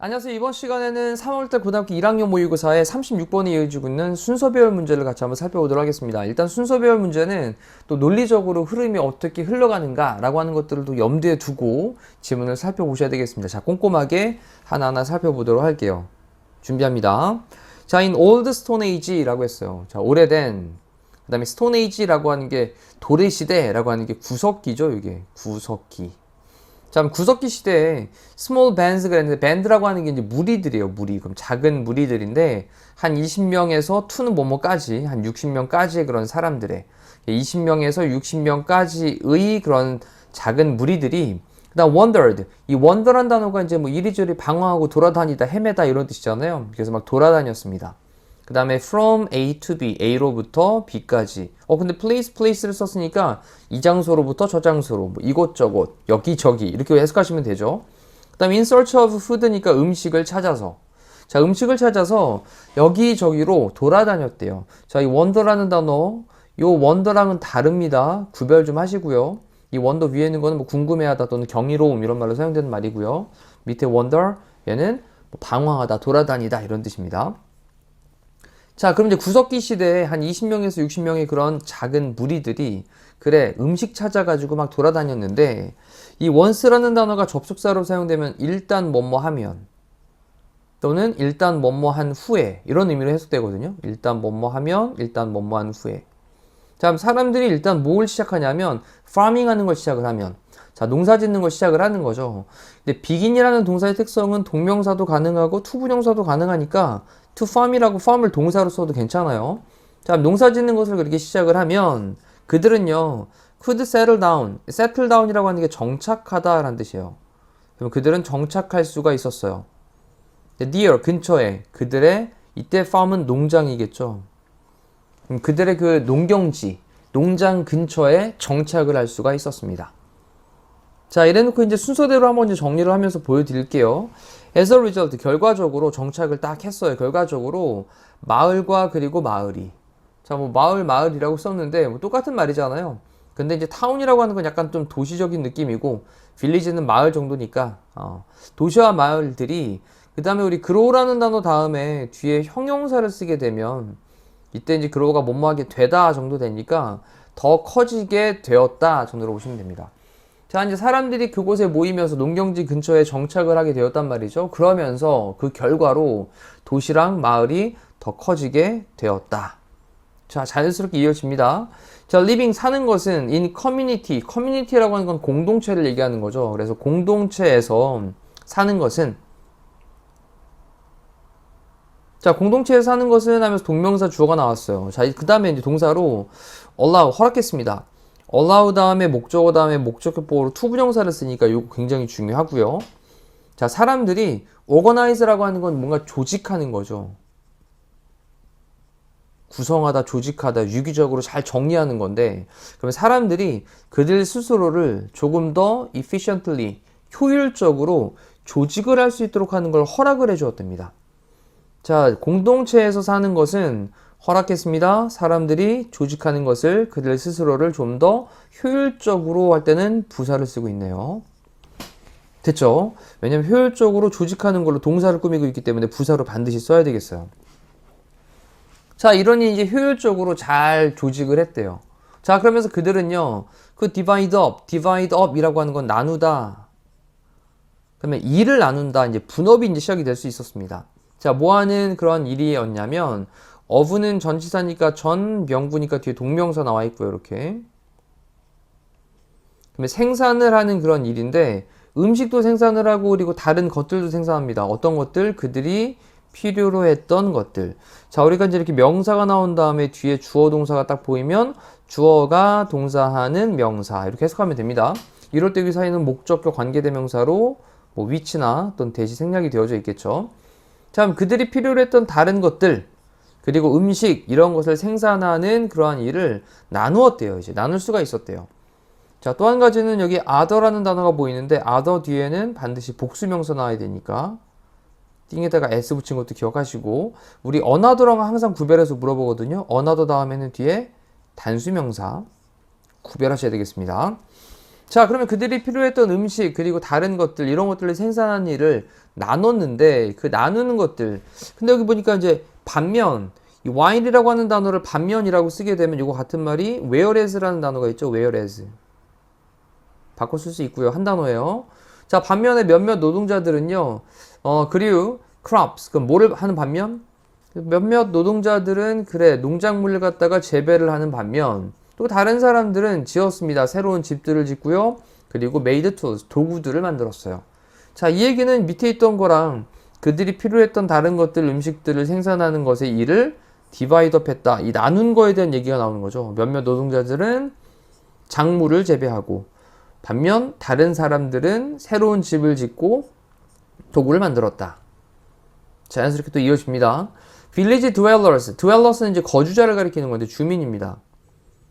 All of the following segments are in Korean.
안녕하세요. 이번 시간에는 3월달 고등학교 1학년 모의고사의 36번에 이어지고 있는 순서배열 문제를 같이 한번 살펴보도록 하겠습니다. 일단 순서배열 문제는 또 논리적으로 흐름이 어떻게 흘러가는가라고 하는 것들을 또 염두에 두고 지문을 살펴보셔야 되겠습니다. 자, 꼼꼼하게 하나하나 살펴보도록 할게요. 준비합니다. 자, in old stone age라고 했어요. 자, 오래된 그 다음에 age라고 하는 게 도래 시대라고 하는 게 구석기죠, 이게. 구석기. 자, 구석기 시대에 스몰 밴드가 있는데 밴드라고 하는 게 이제 무리들이에요. 무리. 그럼 작은 무리들인데 한 20명에서 투는 뭐뭐까지 한 60명까지의 그런 사람들의 20명에서 60명까지의 그런 작은 무리들이 그다음 wondered. 이 wonder란 단어가 이제 뭐 이리저리 방황하고 돌아다니다 헤매다 이런 뜻이잖아요. 그래서 막 돌아다녔습니다. 그 다음에 from A to B, A로부터 B까지. 어, 근데 place, place를 썼으니까 이 장소로부터 저 장소로, 뭐 이곳저곳, 여기저기 이렇게 해석하시면 되죠. 그 다음에 in search of food니까 음식을 찾아서. 자, 음식을 찾아서 여기저기로 돌아다녔대요. 자, 이 wonder라는 단어, 요 wonder랑은 다릅니다. 구별 좀 하시고요. 이 wonder 위에 있는 거는 뭐 궁금해하다 또는 경이로움 이런 말로 사용되는 말이고요. 밑에 wonder, 얘는 뭐 방황하다, 돌아다니다 이런 뜻입니다. 자, 그럼 이제 구석기 시대에 한 20명에서 60명의 그런 작은 무리들이 그래 음식 찾아가지고 막 돌아다녔는데 이 once라는 단어가 접속사로 사용되면 일단 뭐뭐 하면 또는 일단 뭐뭐 한 후에 이런 의미로 해석되거든요. 일단 뭐뭐 하면 일단 뭐뭐 한 후에 자, 사람들이 일단 뭘 시작하냐면 farming 하는 걸 시작을 하면 자, 농사 짓는 걸 시작을 하는 거죠. 근데 begin이라는 동사의 특성은 동명사도 가능하고 투부정사도 가능하니까 to farm이라고 farm을 동사로 써도 괜찮아요. 자, 농사 짓는 것을 그렇게 시작을 하면 그들은요, could settle down. settle down이라고 하는 게 정착하다라는 뜻이에요. 그럼 그들은 정착할 수가 있었어요. near, 근처에. 그들의, 이때 farm은 농장이겠죠. 그들의 그 농경지, 농장 근처에 정착을 할 수가 있었습니다. 자, 이래놓고 이제 순서대로 한번 이제 정리를 하면서 보여드릴게요. As a result, 결과적으로 정착을 딱 했어요. 결과적으로 마을과 그리고 마을이. 자, 뭐 마을, 마을이라고 썼는데 뭐 똑같은 말이잖아요. 근데 이제 타운이라고 하는 건 약간 좀 도시적인 느낌이고 빌리지는 마을 정도니까 어, 도시와 마을들이 그 다음에 우리 그로우라는 단어 다음에 뒤에 형용사를 쓰게 되면 이때 이제 그로우가 뭐뭐하게 되다 정도 되니까 더 커지게 되었다 정도로 보시면 됩니다. 자, 이제 사람들이 그곳에 모이면서 농경지 근처에 정착을 하게 되었단 말이죠. 그러면서 그 결과로 도시랑 마을이 더 커지게 되었다. 자, 자연스럽게 이어집니다. 자, living 사는 것은 in community. community라고 하는 건 공동체를 얘기하는 거죠. 그래서 공동체에서 사는 것은 자, 공동체에서 사는 것은 하면서 동명사 주어가 나왔어요. 자, 그 다음에 이제 동사로 allow, 허락했습니다. Allow 다음에 목적어 다음에 목적격보로 투부정사를 쓰니까 이거 굉장히 중요하고요. 자, 사람들이 organize라고 하는 건 뭔가 조직하는 거죠. 구성하다, 조직하다, 유기적으로 잘 정리하는 건데, 그러면 사람들이 그들 스스로를 조금 더 efficiently, 효율적으로 조직을 할 수 있도록 하는 걸 허락을 해주었답니다. 자, 공동체에서 사는 것은 허락했습니다. 사람들이 조직하는 것을 그들 스스로를 좀 더 효율적으로 할 때는 부사를 쓰고 있네요. 됐죠? 왜냐면 효율적으로 조직하는 걸로 동사를 꾸미고 있기 때문에 부사로 반드시 써야 되겠어요. 자, 이러니 이제 효율적으로 잘 조직을 했대요. 자, 그러면서 그들은요, 그 divide up, divide up 이라고 하는 건 나누다. 그러면 일을 나눈다. 이제 분업이 이제 시작이 될 수 있었습니다. 자, 뭐 하는 그런 일이었냐면, 어부는 전치사니까 전, 명부니까 뒤에 동명사 나와 있고요, 이렇게. 그러면 생산을 하는 그런 일인데, 음식도 생산을 하고, 그리고 다른 것들도 생산합니다. 어떤 것들? 그들이 필요로 했던 것들. 자, 우리가 이제 이렇게 명사가 나온 다음에 뒤에 주어 동사가 딱 보이면 주어가 동사하는 명사. 이렇게 해석하면 됩니다. 이럴 때그 사이는 목적격 관계대명사로 뭐 위치나 또는 대시 생략이 되어져 있겠죠. 자, 그럼 그들이 필요로 했던 다른 것들, 그리고 음식, 이런 것을 생산하는 그러한 일을 나누었대요. 이제 나눌 수가 있었대요. 자, 또 한 가지는 여기 other라는 단어가 보이는데 other 뒤에는 반드시 복수명사 나와야 되니까 띵에다가 s 붙인 것도 기억하시고 우리 another랑 항상 구별해서 물어보거든요. another 다음에는 뒤에 단수명사 구별하셔야 되겠습니다. 자, 그러면 그들이 필요했던 음식 그리고 다른 것들 이런 것들을 생산한 일을 나눴는데 그 나누는 것들 근데 여기 보니까 이제 반면 이 while이라고 하는 단어를 반면이라고 쓰게 되면 이거 같은 말이 whereas라는 단어가 있죠. whereas 바꿔 쓸 수 있고요. 한 단어예요. 자, 반면에 몇몇 노동자들은요. 어, 그리고 crops 그 뭐를 하는 반면 몇몇 노동자들은 그래 농작물을 갖다가 재배를 하는 반면 또 다른 사람들은 지었습니다. 새로운 집들을 짓고요. 그리고 made tools 도구들을 만들었어요. 자, 이 얘기는 밑에 있던 거랑 그들이 필요했던 다른 것들 음식들을 생산하는 것의 일을 디바이드업 했다. 이 나눈 거에 대한 얘기가 나오는 거죠. 몇몇 노동자들은 작물을 재배하고 반면 다른 사람들은 새로운 집을 짓고 도구를 만들었다. 자연스럽게 또 이어집니다. village dwellers. dwellers는 이제 거주자를 가리키는 건데 주민입니다.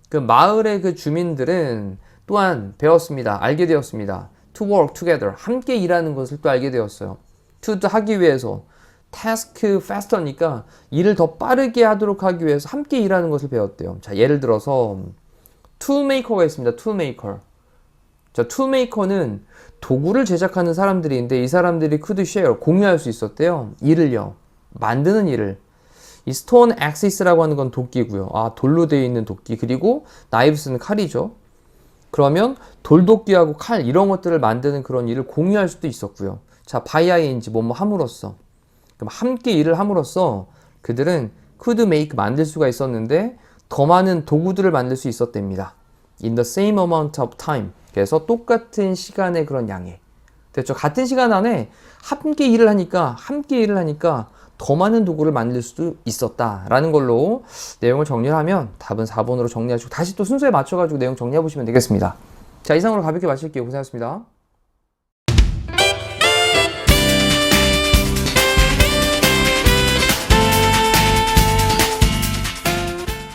그 마을의 그 주민들은 또한 배웠습니다. 알게 되었습니다. to work together. 함께 일하는 것을 또 알게 되었어요. To도 하기 위해서 task faster니까 일을 더 빠르게 하도록 하기 위해서 함께 일하는 것을 배웠대요. 자, 예를 들어서 toolmaker가 있습니다. toolmaker. 자, toolmaker는 도구를 제작하는 사람들인데 이 사람들이 could share 공유할 수 있었대요. 일을요. 만드는 일을. 이 stone axes라고 하는 건 도끼고요. 아, 돌로 되어 있는 도끼. 그리고 knives는 칼이죠. 그러면 돌도끼하고 칼 이런 것들을 만드는 그런 일을 공유할 수도 있었고요. 자, 바이아인지 뭐뭐 함으로써. 그럼 함께 일을 함으로써 그들은 could make 만들 수가 있었는데 더 많은 도구들을 만들 수 있었답니다. In the same amount of time. 그래서 똑같은 시간의 그런 양에. 됐죠? 같은 시간 안에 함께 일을 하니까 함께 일을 하니까 더 많은 도구를 만들 수도 있었다라는 걸로 내용을 정리를 하면 답은 4번으로 정리하시고 다시 또 순서에 맞춰가지고 내용 정리해 보시면 되겠습니다. 자 이상으로 가볍게 마칠게요. 고생하셨습니다.